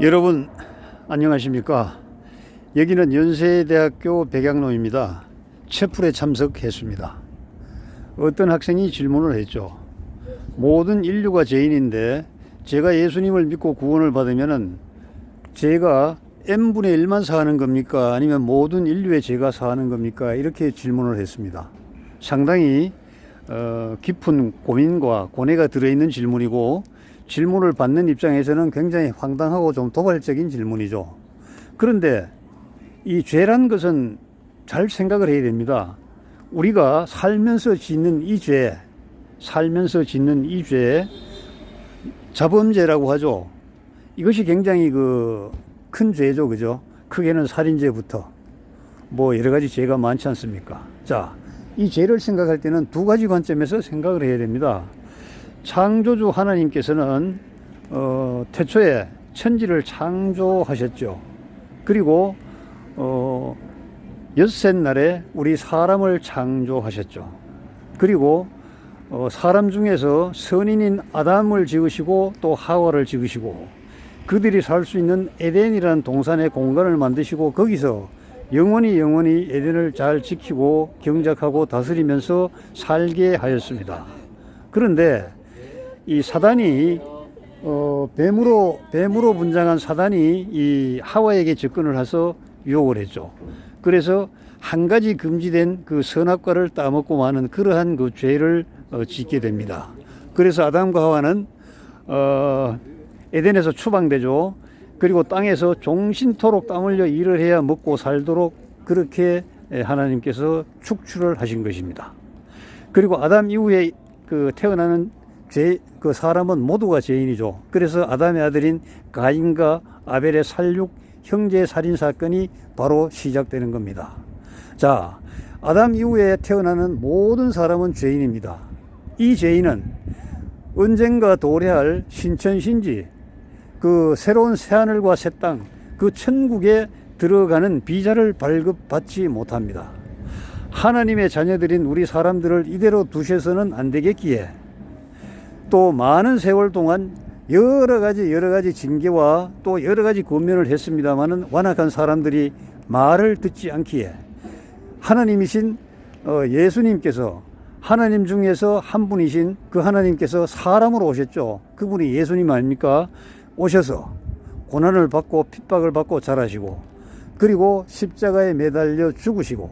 여러분 안녕하십니까? 여기는 연세대학교 백양로입니다. 채플에 참석했습니다. 어떤 학생이 질문을 했죠? 모든 인류가 죄인인데 제가 예수님을 믿고 구원을 받으면은 제가 n분의 1만 사하는 겁니까? 아니면 모든 인류의 죄가 사하는 겁니까? 이렇게 질문을 했습니다. 상당히 어, 깊은 고민과 고뇌가 들어있는 질문이고 질문을 받는 입장에서는 굉장히 황당하고 좀 도발적인 질문이죠. 그런데 이 죄란 것은 잘 생각을 해야 됩니다. 우리가 살면서 짓는 이 죄, 살면서 짓는 이 죄, 자범죄라고 하죠. 이것이 굉장히 그 큰 죄죠, 그죠? 크게는 살인죄부터 뭐 여러 가지 죄가 많지 않습니까? 자, 이 죄를 생각할 때는 두 가지 관점에서 생각을 해야 됩니다. 창조주 하나님께서는 어, 태초에 천지를 창조하셨죠. 그리고 어, 엿새 날에 우리 사람을 창조하셨죠. 그리고 어, 사람 중에서 선인인 아담을 지으시고 또 하와를 지으시고 그들이 살 수 있는 에덴이라는 동산의 공간을 만드시고 거기서 영원히 영원히 에덴을 잘 지키고 경작하고 다스리면서 살게 하였습니다. 그런데 이 사단이 어, 뱀으로 뱀으로 분장한 사단이 이 하와에게 접근을 해서 유혹을 했죠. 그래서 한 가지 금지된 그 선악과를 따먹고 마는 그러한 그 죄를 어, 짓게 됩니다. 그래서 아담과 하와는 어, 에덴에서 추방되죠. 그리고 땅에서 종신토록 땀 흘려 일을 해야 먹고 살도록 그렇게 하나님께서 축출을 하신 것입니다. 그리고 아담 이후에 그 태어나는 죄, 그 사람은 모두가 죄인이죠. 그래서 아담의 아들인 가인과 아벨의 살육 형제 살인 사건이 바로 시작되는 겁니다. 자, 아담 이후에 태어나는 모든 사람은 죄인입니다. 이 죄인은 언젠가 도래할 신천신지 그 새로운 새하늘과 새 땅, 그 천국에 들어가는 비자를 발급받지 못합니다. 하나님의 자녀들인 우리 사람들을 이대로 두셔서는 안 되겠기에 또 많은 세월 동안 여러 가지 여러 가지 징계와 또 여러 가지 권면을 했습니다마는 완악한 사람들이 말을 듣지 않기에 하나님이신 어, 예수님께서 하나님 중에서 한 분이신 그 하나님께서 사람으로 오셨죠. 그분이 예수님 아닙니까? 오셔서 고난을 받고 핍박을 받고 자라시고 그리고 십자가에 매달려 죽으시고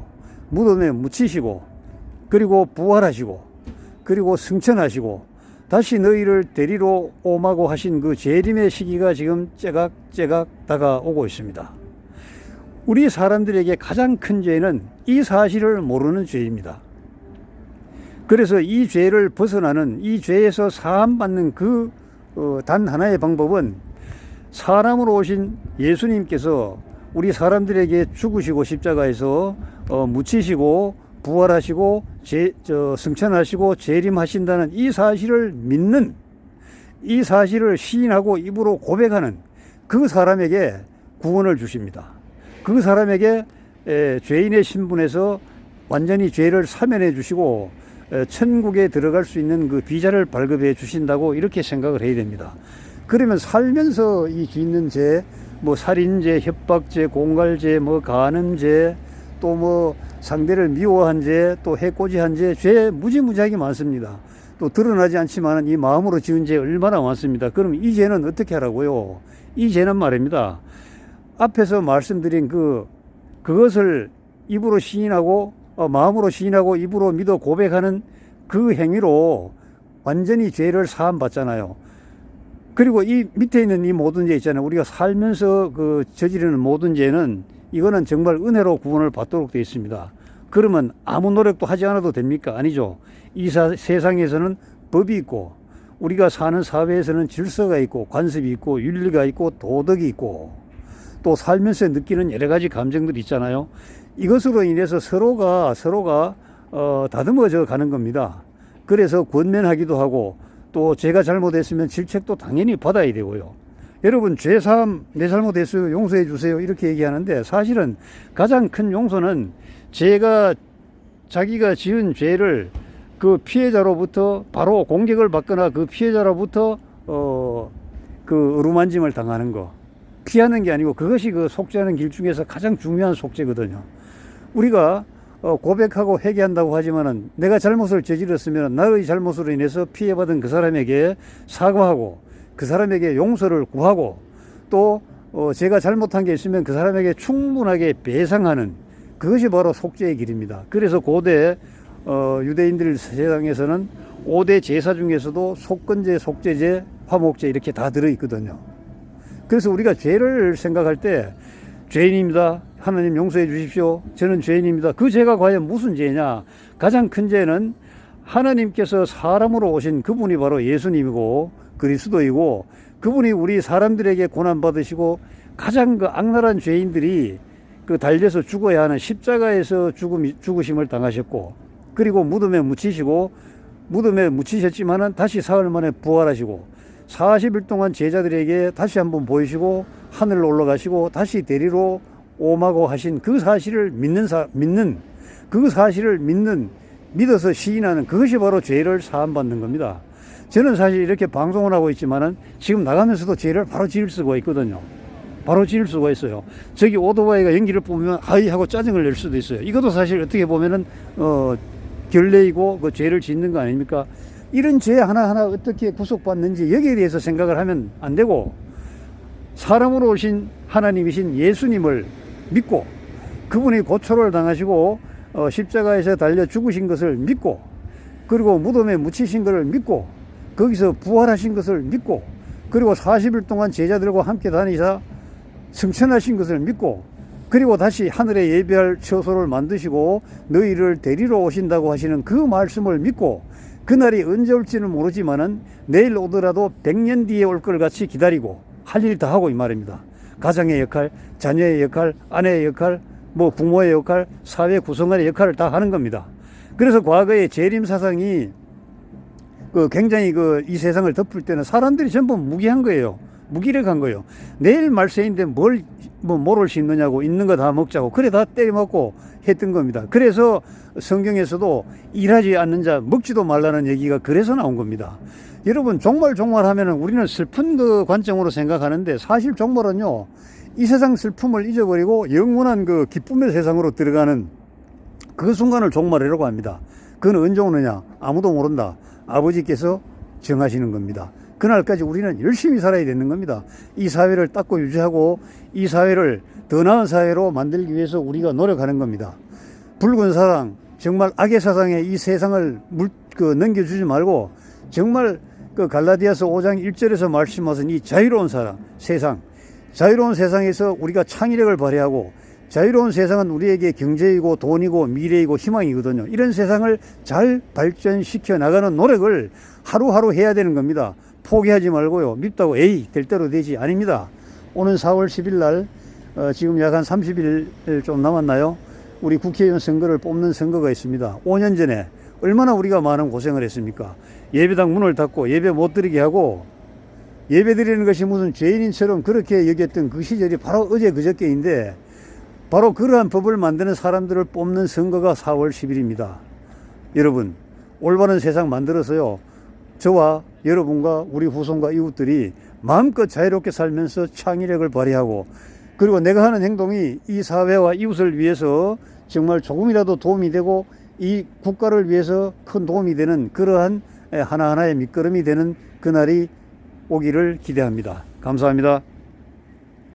무덤에 묻히시고 그리고 부활하시고 그리고 승천하시고 다시 너희를 데리러 오마고 하신 그 재림의 시기가 지금 째각째각 다가오고 있습니다. 우리 사람들에게 가장 큰 죄는 이 사실을 모르는 죄입니다. 그래서 이 죄를 벗어나는 이 죄에서 사함받는 그 단 하나의 방법은 사람으로 오신 예수님께서 우리 사람들에게 죽으시고 십자가에서 어, 묻히시고 부활하시고 제, 저, 승천하시고 재림하신다는 이 사실을 믿는 이 사실을 시인하고 입으로 고백하는 그 사람에게 구원을 주십니다. 그 사람에게 에, 죄인의 신분에서 완전히 죄를 사면해 주시고 에, 천국에 들어갈 수 있는 그 비자를 발급해 주신다고 이렇게 생각을 해야 됩니다. 그러면 살면서 이 짓는 죄, 뭐 살인죄, 협박죄, 공갈죄, 뭐 간음죄, 또뭐 상대를 미워한 죄, 또 해코지한 죄, 죄 무지무지하게 많습니다. 또 드러나지 않지만 이 마음으로 지은 죄 얼마나 많습니다. 그럼 이 죄는 어떻게 하라고요? 이 죄는 말입니다. 앞에서 말씀드린 그 그것을 입으로 시인하고 어, 마음으로 시인하고 입으로 믿어 고백하는 그 행위로 완전히 죄를 사함 받잖아요. 그리고 이 밑에 있는 이 모든 죄 있잖아요. 우리가 살면서 그 저지르는 모든 죄는 이거는 정말 은혜로 구원을 받도록 되어 있습니다. 그러면 아무 노력도 하지 않아도 됩니까? 아니죠. 이 사, 세상에서는 법이 있고 우리가 사는 사회에서는 질서가 있고 관습이 있고 윤리가 있고 도덕이 있고 또 살면서 느끼는 여러 가지 감정들이 있잖아요. 이것으로 인해서 서로가 서로가 어, 다듬어져 가는 겁니다. 그래서 권면하기도 하고 또 제가 잘못했으면 질책도 당연히 받아야 되고요. 여러분 죄사함 내 잘못했어요 용서해 주세요 이렇게 얘기하는데 사실은 가장 큰 용서는 제가 자기가 지은 죄를 그 피해자로부터 바로 공격을 받거나 그 피해자로부터 어그 어루만짐을 당하는 거 피하는 게 아니고 그것이 그 속죄하는 길 중에서 가장 중요한 속죄거든요. 우리가 어, 고백하고 회개한다고 하지만은 내가 잘못을 저질렀으면 나의 잘못으로 인해서 피해받은 그 사람에게 사과하고 그 사람에게 용서를 구하고 또 어, 제가 잘못한 게 있으면 그 사람에게 충분하게 배상하는 그것이 바로 속죄의 길입니다. 그래서 고대 어, 유대인들 세상에서는 5대 제사 중에서도 속건제, 속죄제, 화목제 이렇게 다 들어있거든요. 그래서 우리가 죄를 생각할 때 죄인입니다. 하나님 용서해 주십시오. 저는 죄인입니다. 그 죄가 과연 무슨 죄냐? 가장 큰 죄는 하나님께서 사람으로 오신 그분이 바로 예수님이고 그리스도이고 그분이 우리 사람들에게 고난 받으시고 가장 그 악랄한 죄인들이 그 달려서 죽어야 하는 십자가에서 죽음 죽으심을 당하셨고 그리고 무덤에 묻히시고 무덤에 묻히셨지만은 다시 사흘 만에 부활하시고 40일 동안 제자들에게 다시 한번 보이시고 하늘로 올라가시고 다시 대리로 오마고 하신 그 사실을 믿는 사, 믿는 그 사실을 믿는 믿어서 시인하는 그것이 바로 죄를 사함 받는 겁니다. 저는 사실 이렇게 방송을 하고 있지만은 지금 나가면서도 죄를 바로 지을 수가 있거든요. 바로 지을 수가 있어요. 저기 오토바이가 연기를 뽑으면 하이 하고 짜증을 낼 수도 있어요. 이것도 사실 어떻게 보면은 어 결례이고 그 죄를 짓는 거 아닙니까? 이런 죄 하나하나 어떻게 구속받는지 여기에 대해서 생각을 하면 안 되고 사람으로 오신 하나님이신 예수님을 믿고 그분이 고초를 당하시고 어, 십자가에서 달려 죽으신 것을 믿고 그리고 무덤에 묻히신 것을 믿고 거기서 부활하신 것을 믿고 그리고 40일 동안 제자들과 함께 다니사 승천하신 것을 믿고 그리고 다시 하늘에 예배할 처소를 만드시고 너희를 데리러 오신다고 하시는 그 말씀을 믿고 그날이 언제 올지는 모르지만은 내일 오더라도 100년 뒤에 올 걸 같이 기다리고 할 일 다 하고 이 말입니다. 가정의 역할, 자녀의 역할, 아내의 역할, 뭐 부모의 역할, 사회 구성원의 역할을 다 하는 겁니다. 그래서 과거의 재림 사상이 그 굉장히 그 이 세상을 덮을 때는 사람들이 전부 무기한 거예요. 무기력한 거예요. 내일 말세인데 뭘, 뭐, 뭐를 심느냐고, 있는 거 다 먹자고, 그래 다 때려먹고 했던 겁니다. 그래서 성경에서도 일하지 않는 자 먹지도 말라는 얘기가 그래서 나온 겁니다. 여러분, 종말, 종말 하면은 우리는 슬픈 그 관점으로 생각하는데 사실 종말은요, 이 세상 슬픔을 잊어버리고 영원한 그 기쁨의 세상으로 들어가는 그 순간을 종말이라고 합니다. 그건 언제 오느냐? 아무도 모른다. 아버지께서 정하시는 겁니다. 그날까지 우리는 열심히 살아야 되는 겁니다. 이 사회를 닦고 유지하고 이 사회를 더 나은 사회로 만들기 위해서 우리가 노력하는 겁니다. 붉은 사랑, 정말 악의 사상에 이 세상을 물, 그 넘겨주지 말고 정말 그 갈라디아서 5장 1절에서 말씀하신 이 자유로운 사랑, 세상, 자유로운 세상에서 우리가 창의력을 발휘하고 자유로운 세상은 우리에게 경제이고 돈이고 미래이고 희망이거든요. 이런 세상을 잘 발전시켜 나가는 노력을 하루하루 해야 되는 겁니다. 포기하지 말고요. 밉다고 에이 될 대로 되지 아닙니다. 오는 4월 10일 날 어, 지금 약 한 30일 좀 남았나요? 우리 국회의원 선거를 뽑는 선거가 있습니다. 5년 전에 얼마나 우리가 많은 고생을 했습니까? 예배당 문을 닫고 예배 못 드리게 하고 예배 드리는 것이 무슨 죄인인처럼 그렇게 여겼던 그 시절이 바로 어제 그저께인데 바로 그러한 법을 만드는 사람들을 뽑는 선거가 4월 10일입니다. 여러분, 올바른 세상 만들어서요. 저와 여러분과 우리 후손과 이웃들이 마음껏 자유롭게 살면서 창의력을 발휘하고 그리고 내가 하는 행동이 이 사회와 이웃을 위해서 정말 조금이라도 도움이 되고 이 국가를 위해서 큰 도움이 되는 그러한 하나하나의 밑거름이 되는 그날이 오기를 기대합니다. 감사합니다.